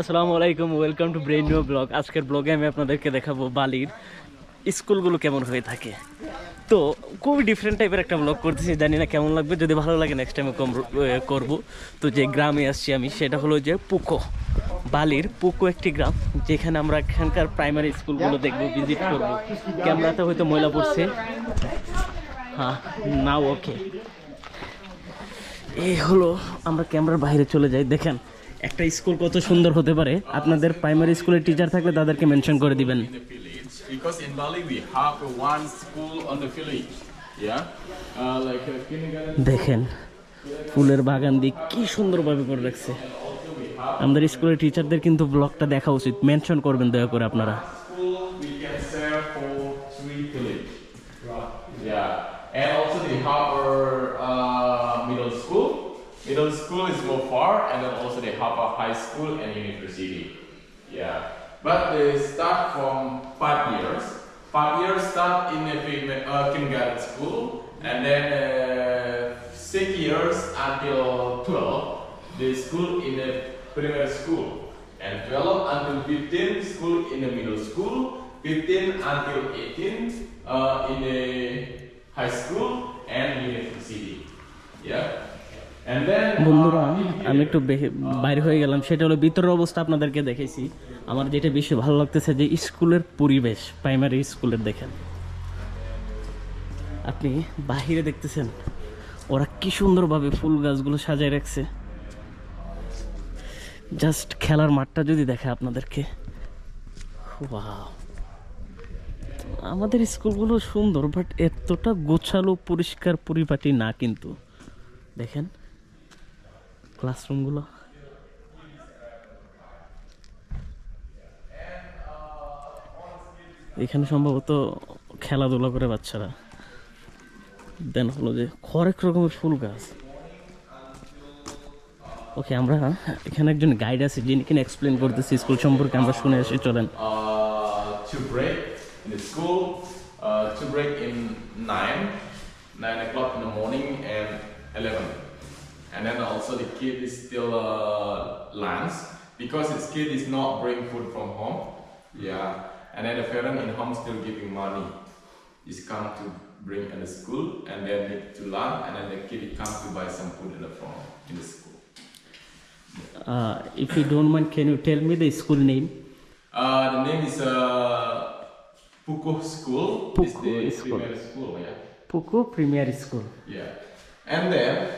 আসসালামু আলাইকুম welcome to brain new blog আজকের ব্লগে আমি আপনাদেরকে দেখাবো বালির স্কুলগুলো কেমন হয়ে থাকে। তো, খুবই ডিফারেন্ট টাইপের একটা ব্লগ করতেছি, জানি না কেমন লাগবে, যদি ভালো লাগে নেক্সট টাইমে করব। তো যে গ্রামে আসছি আমি, সেটা হলো যে পুকো। বালির পুকো একটি গ্রাম, যেখানে আমরা এখানকার প্রাইমারি স্কুলগুলো দেখব ভিজিট করব। ক্যামেরাতে হয়তো ময়লা পড়ছে। হ্যাঁ নাও ওকে এই হলো, আমরা ক্যামেরার বাইরে চলে যাই, দেখেন। একটা স্কুল কত সুন্দর হতে পারে? আপনাদের প্রাইমারি স্কুলের টিচার থাকলে তাদেরকে মেনশন করে দিবেন। In the village because in Bali we have one school on the village. Yeah, uh, like a kindergarten. দেখেন ফুলের বাগান দিয়ে কি সুন্দরভাবে করে রাখছে। আমাদের স্কুলের টিচারদের কিন্তু ব্লগটা দেখা উচিত। মেনশন করবেন দয়া করে আপনারা। School is more far, and then also they have a high school and university. Yeah, but they start from five years. Five years start in a uh, kindergarten school, and then uh, six years until twelve, they school in a primary school, and twelve until fifteen school in the middle school, fifteen until eighteen uh, in a high school and university. Yeah. And বন্ধুরা uh, আমি একটু বাইরে হয়ে গেলাম। সেটা হলো ভিতরের অবস্থা আপনাদেরকে দেখেছি। আমার যেটা বেশি ভালো লাগতেছে যে স্কুলের পরিবেশ প্রাইমারি স্কুলের দেখেন। আপনি বাহিরে দেখতেছেন ওরা কি সুন্দরভাবে ফুল গাছগুলো সাজায় রাখছে। জাস্ট খেলার মাঠটা যদি দেখে আপনাদেরকে। আমাদের স্কুলগুলো সুন্দর বাট এতটা গোছালো পরিষ্কার পরিপাটি না কিন্তু। দেখেন ক্লাসরুমগুলো এখানে সম্ভবত খেলাধুলা করে বাচ্চারা। দেন হলো যে হরেক রকমের ফুল গাছ। ওকে আমরা এখানে একজন গাইড আছে যিনি কিনা এক্সপ্লেন করতেছি স্কুল সম্পর্কে আমরা শুনে এসে চলেন। Uh, to break in the school, uh, to break in 9, 9 o'clock in the morning and 11. and then also the kid is still uh, lance because his kid is not bring food from home yeah and then the parent in home still giving money is come to bring in the school and then need to learn and then the kid comes to buy some food in the form in the school uh, if you don't mind can you tell me the school name uh, the name is uh, Puku School. Puku is the school. premier school, yeah. Premier School. Yeah. And then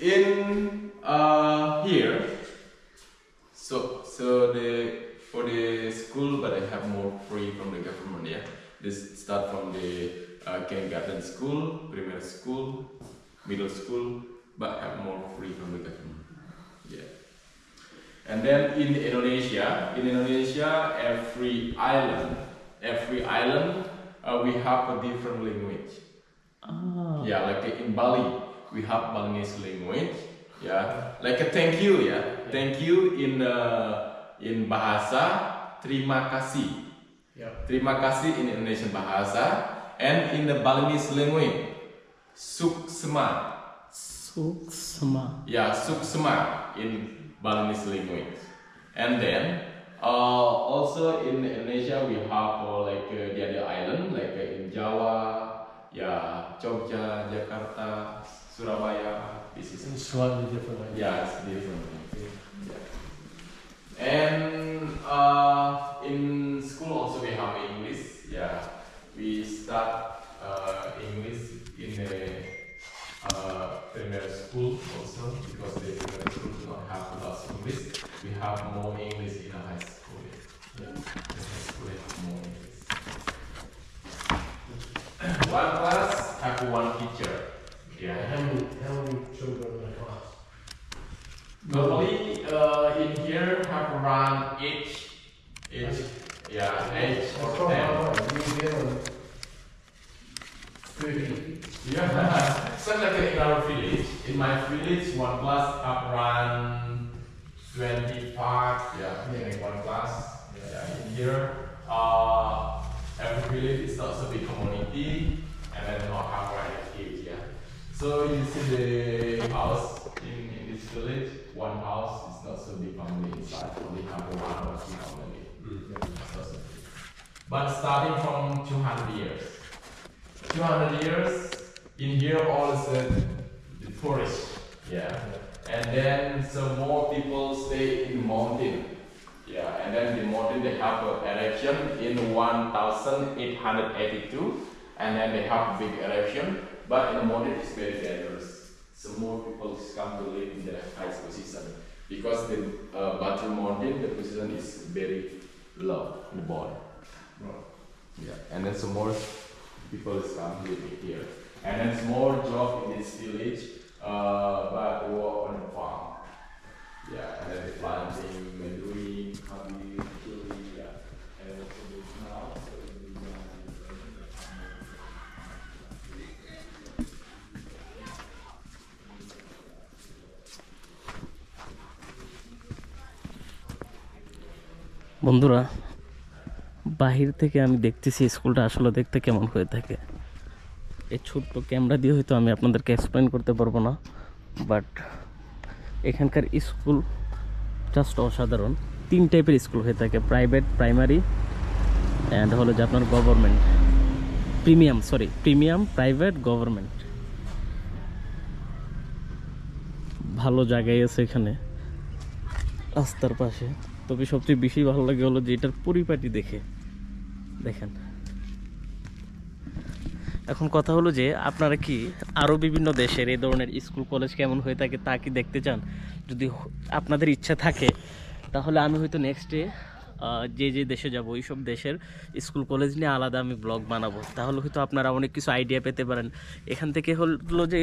in uh, here, so so the for the school, but I have more free from the government. Yeah. This start from the uh, kindergarten school, primary school, middle school, but have more free from the government. Yeah. And then in Indonesia, in Indonesia, every island, every island, uh, we have a different language. Yeah, like in Bali, we have Balinese language ya. Like a thank you ya. Thank you in uh, in bahasa terima kasih. Yeah. terima kasih in Indonesian bahasa and in the Balinese language suksma suksma ya yeah, suksma in Balinese language and then uh, also in Indonesia we have uh, like uh, the other island like uh, in Jawa ya yeah, Jogja Jakarta. Surabaya. This It's slightly different. Like yeah, it's different. Yeah. And uh, in school also we have English. Yeah, we start uh, English in the uh, primary school also because the primary school do not have lots of English. We have more English in the high school. Yeah, in high school we have more English. one class have one teacher. Yeah. how many how many children in the class? Normally, uh, in here have around eight, eight, yeah, eight or ten. New Zealand, thirty. Yeah, so like in our village, in my village, one class have around twenty-five. Yeah, in one class. Yeah, in here, uh, every village is also big community, and then not have eight. Yeah. So you see the house this village, one house is not so big family inside. Only have one or two family. Hmm. So. But starting from 200 years. 200 years, in here all is the tourist. Yeah. And then some more people stay in the mountain. Yeah, and then the mountain they have an eruption in 1882, and then they have big eruption. But in the mountain it's very dangerous. So more people come to live in the high position because the uh, Batu mountain the position is very low in the bottom. Yeah, and then some more people is come living here, and then some more job in this village, uh, but work on the farm. Yeah, and then the planting, mandarin, honey, বন্ধুরা, বাহির থেকে আমি দেখতেছি স্কুলটা আসলে দেখতে কেমন হয়ে থাকে। এই ছোট্ট ক্যামেরা দিয়ে হয়তো আমি আপনাদেরকে এক্সপ্লেন করতে পারব না বাট এখানকার স্কুল জাস্ট অসাধারণ। তিন টাইপের স্কুল হয়ে থাকে প্রাইভেট প্রাইমারি অ্যান্ড হলো যে আপনার government premium sorry premium private government ভালো জায়গায় আছে এখানে। রাস্তার পাশে। তবে সবচেয়ে বেশি ভালো লাগে হলো যে এটার পরিপাটি দেখে। দেখেন। এখন কথা হলো যে আপনারা কি আরও বিভিন্ন দেশের এই ধরনের স্কুল, কলেজ কেমন হয়ে থাকে তা কি দেখতে চান? যদি আপনাদের ইচ্ছা থাকে, তাহলে আমি হয়তো নেক্সটে যে যে দেশে যাব এইসব দেশের স্কুল, কলেজ নিয়ে আলাদা আমি ব্লগ বানাবো। তাহলে হয়তো আপনারা অনেক কিছু আইডিয়া পেতে পারেন। এখান থেকে হলো যে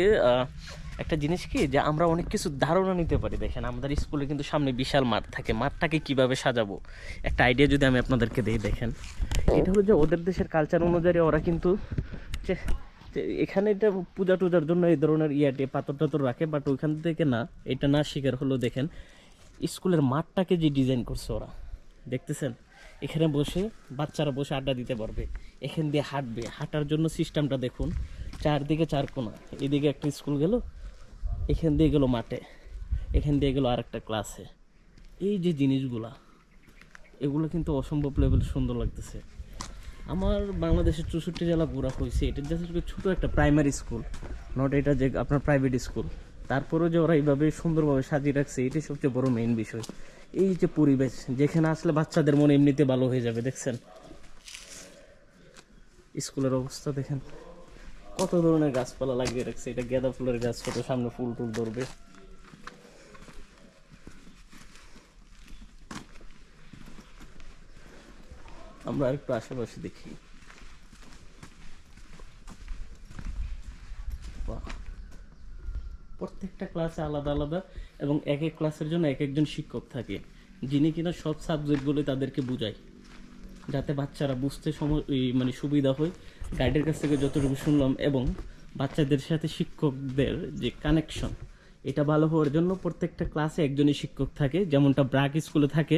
একটা জিনিস কি, যে আমরা অনেক কিছু ধারণা নিতে পারি। দেখেন, আমাদের স্কুলে কিন্তু সামনে বিশাল মাঠ থাকে। মাঠটাকে কীভাবে সাজাবো? একটা আইডিয়া যদি আমি আপনাদেরকে দিই, দেখেন। এটা হলো যে ওদের দেশের কালচার অনুযায়ী ওরা কিন্তু এখানে এটা পূজা টুজার জন্য এই ধরনের ইয়াটে পাথর টাথর রাখে বাট ওইখান থেকে না, এটা না শিকার হলো, দেখেন, স্কুলের মাঠটাকে যে ডিজাইন করছে ওরা। দেখতেছেন? এখানে বসে বাচ্চারা বসে আড্ডা দিতে পারবে। এখান দিয়ে হাঁটবে। হাঁটার জন্য সিস্টেমটা দেখুন। চারদিকে চার কোনা। এদিকে একটা স্কুল গেল, এখান দিয়ে গেলো মাঠে। এখান দিয়ে গেলো আরেকটা ক্লাসে। এই যে জিনিসগুলা, এগুলো কিন্তু অসম্ভব লেভেল সুন্দর লাগতেছে। আমার বাংলাদেশের চৌষট্টি জেলা ঘোরা হয়েছে। এটা জাস্ট ছোটো একটা প্রাইমারি স্কুল নট এটা যে আপনার প্রাইভেট স্কুল তারপরেও যে ওরা এইভাবে সুন্দরভাবে সাজিয়ে রাখছে, এটাই সবচেয়ে বড় মেইন বিষয়। এই যে পরিবেশ, যেখানে আসলে বাচ্চাদের মনে এমনিতে ভালো হয়ে যাবে, দেখছেন? স্কুলের অবস্থা, দেখেন। কত ধরনের গাছপালা লাগিয়ে রাখছে, এটা গেঁদা ফুলের গাছ, কত সামনে ফুল টুল ধরবে। আমরা একটু আশেপাশে দেখি। প্রত্যেকটা ক্লাসে আলাদা আলাদা এবং এক এক ক্লাসের জন্য এক একজন শিক্ষক থাকে, যিনি কিনা সব সাবজেক্টগুলো তাদেরকে বোঝায়। যাতে বাচ্চারা বুঝতে সময় মানে সুবিধা হয়। গাইডের কাছ থেকে যতটুকু শুনলাম এবং বাচ্চাদের সাথে শিক্ষকদের যে কানেকশন এটা ভালো হওয়ার জন্য প্রত্যেকটা ক্লাসে একজনই শিক্ষক থাকে। যেমনটা ব্রাক স্কুলে থাকে,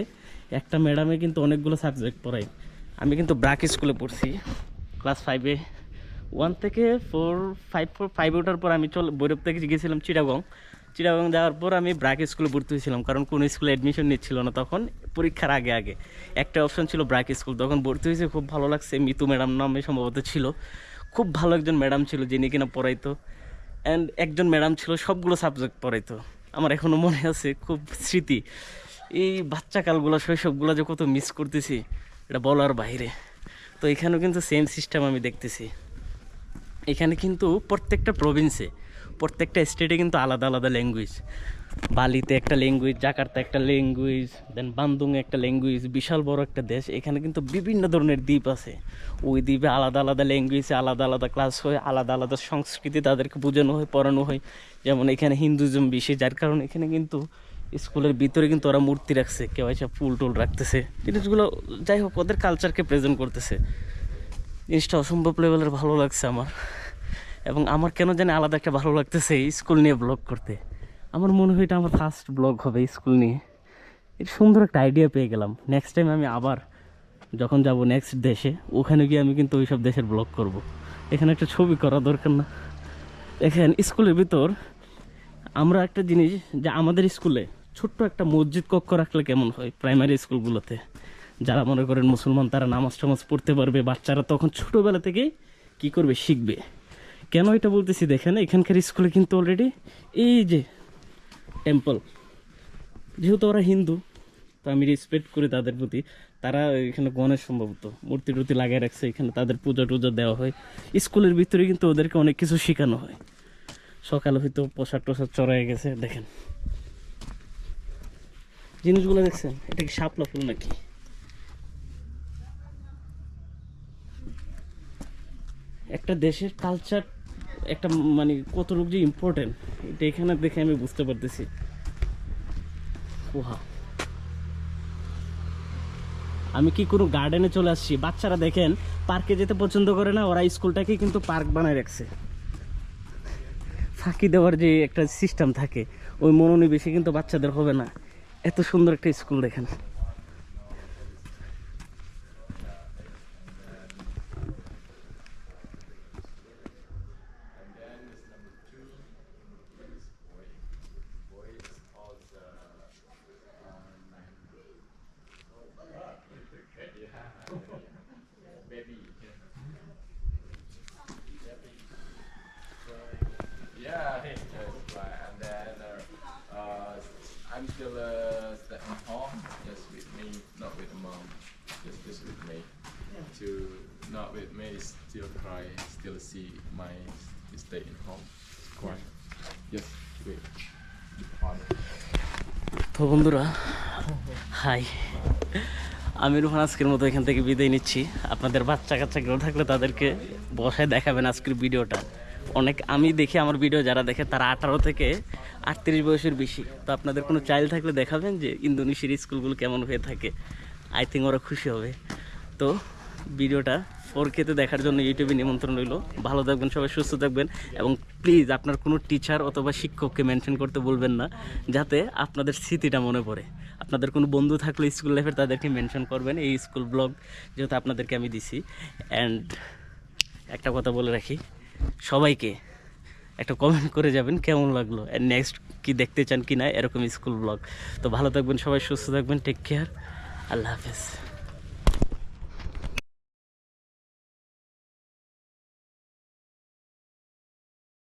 একটা ম্যাডামে কিন্তু অনেকগুলো সাবজেক্ট পড়ায়। আমি কিন্তু ব্রাক স্কুলে পড়ছি, ক্লাস ফাইভে ওয়ান থেকে ফোর ফাইভ ফোর ফাইভে ওঠার পর আমি চল বৈরব থেকে গিয়েছিলাম চিটাগং। চিটাগং যাওয়ার পর আমি ব্রাক স্কুলে ভর্তি হয়েছিলাম, কারণ কোনো স্কুলে অ্যাডমিশন নিচ্ছিল না তখন, পরীক্ষার আগে আগে। একটা অপশন ছিল ব্রাক স্কুল, তখন ভর্তি হয়েছে, খুব ভালো লাগছে। মিতু ম্যাডাম নামে সম্ভবত ছিল। খুব ভালো একজন ম্যাডাম ছিল, যিনি কিনা পড়াইতো। অ্যান্ড একজন ম্যাডাম ছিল, সবগুলো সাবজেক্ট পড়াইতো। আমার এখনও মনে আছে, খুব স্মৃতি। এই বাচ্চাকালগুলো শৈশবগুলো যে কত মিস করতেছি, এটা বলার বাইরে। তো এখানেও কিন্তু সেম সিস্টেম আমি দেখতেছি। এখানে কিন্তু প্রত্যেকটা প্রভিন্সে প্রত্যেকটা স্টেটে কিন্তু আলাদা আলাদা ল্যাঙ্গুয়েজ বালিতে একটা ল্যাঙ্গুয়েজ জাকার্তা একটা ল্যাঙ্গুয়েজ দেন বান্দুংয়ে একটা ল্যাঙ্গুয়েজ বিশাল বড় একটা দেশ। এখানে কিন্তু বিভিন্ন ধরনের দ্বীপ আছে। ওই দ্বীপে আলাদা আলাদা ল্যাঙ্গুয়েজে আলাদা আলাদা ক্লাস হয়, আলাদা আলাদা সংস্কৃতি তাদেরকে বোঝানো হয়, পড়ানো হয়। যেমন এখানে হিন্দুজম বেশি যার কারণে এখানে কিন্তু স্কুলের ভিতরে কিন্তু ওরা মূর্তি রাখছে, কেউ এসে ফুল টুল রাখতেছে। জিনিসগুলো যাই হোক, ওদের কালচারকে প্রেজেন্ট করতেছে। জিনিসটা অসম্ভব লেভেলের ভালো লাগছে আমার। এবং আমার কেন জানি আলাদা একটা ভালো লাগতেছে স্কুল নিয়ে ব্লগ করতে। আমার মনে হয় এটা আমার ফার্স্ট ব্লগ হবে স্কুল নিয়ে। এটা সুন্দর একটা আইডিয়া পেয়ে গেলাম। নেক্সট টাইম আমি আবার যখন যাব নেক্সট দেশে, ওখানে গিয়ে আমি কিন্তু ওইসব দেশের ব্লগ করব। এখানে একটা ছবি করা দরকার না। দেখেন, স্কুলের ভিতর আমরা একটা জিনিস যে আমাদের স্কুলে ছোট্ট একটা মসজিদ কক্ষ রাখলে কেমন হয়? প্রাইমারি স্কুলগুলোতে যারা মনে করেন মুসলমান, তারা নামাজ টামাজ পড়তে পারবে, বাচ্চারা তখন ছোটোবেলা থেকেই কী করবে, শিখবে। কেন এটা বলতেছি দেখেন, এখানকার স্কুলে কিন্তু অলরেডি এই যে টেম্পল যেহেতু ওরা হিন্দু, তো আমি রেসপেক্ট করি তাদের প্রতি। তারা এখানে গণেশ সম্ভবত, মূর্তি টুর্তি লাগিয়ে রাখছে, এখানে তাদের পূজা টুজা দেওয়া হয়। স্কুলের ভিতরে কিন্তু ওদেরকে অনেক কিছু শেখানো হয়। সকালে হয়তো পোশাক টোশাক চড়াই গেছে, দেখেন। জিনিসগুলো দেখছেন, এটা কি শাপলা ফুল নাকি? একটা দেশের কালচার একটা মানে কতটুকু যে ইম্পর্টেন্ট এটা এখানে দেখে আমি বুঝতে পারতেছি। ওহা। আমি কি কোনো গার্ডেনে চলে আসছি? বাচ্চারা দেখেন পার্কে যেতে পছন্দ করে না, ওরা স্কুলটাকে কিন্তু পার্ক বানায় রাখছে। ফাঁকি দেওয়ার যে একটা সিস্টেম থাকে, ওই মনোনিবেশে কিন্তু বাচ্চাদের হবে না। এত সুন্দর একটা স্কুল দেখেন Yeah, that's right. And then uh, uh, I'm still uh, staying home, just with me, not with mom, just just with me. Yeah. To not with me, still cry, still see my stay in home, cry. Just wait. Father. তো বন্ধুরা high আমি রুহান আজকের মতো এখান থেকে বিদায় নিচ্ছি আপনাদের বাচ্চা কাচ্চা কেউ থাকলে তাদেরকে বসায় দেখাবেন আজকের ভিডিওটা অনেক আমি দেখি আমার ভিডিও যারা দেখে তারা আঠারো থেকে আটত্রিশ বয়সের বেশি। তো আপনাদের কোনো চাইল্ড থাকলে দেখাবেন যে ইন্দোনেশিয়ার স্কুলগুলো কেমন হয়ে থাকে। আই থিঙ্ক ওরা খুশি হবে। তো ভিডিওটা ফোর কেতে দেখার জন্য ইউটিউবে নিমন্ত্রণ রইল। ভালো থাকবেন সবাই, সুস্থ থাকবেন। এবং প্লিজ আপনার কোনো টিচার অথবা শিক্ষককে মেনশন করতে বলবেন না, যাতে আপনাদের স্মৃতিটা মনে পড়ে। আপনাদের কোনো বন্ধু থাকলে স্কুল লাইফের তাদেরকে মেনশন করবেন। এই স্কুল ব্লগ যেহেতু আপনাদেরকে আমি দিছি। অ্যান্ড একটা কথা বলে রাখি, সবাইকে একটা কমেন্ট করে যাবেন, কেমন লাগল? নেক্সট কি দেখতে চান কি না এরকম স্কুল ব্লগ তো ভালো থাকবেন সবাই, সুস্থ থাকবেন টেক কেয়ার আল্লাহ হাফেজ।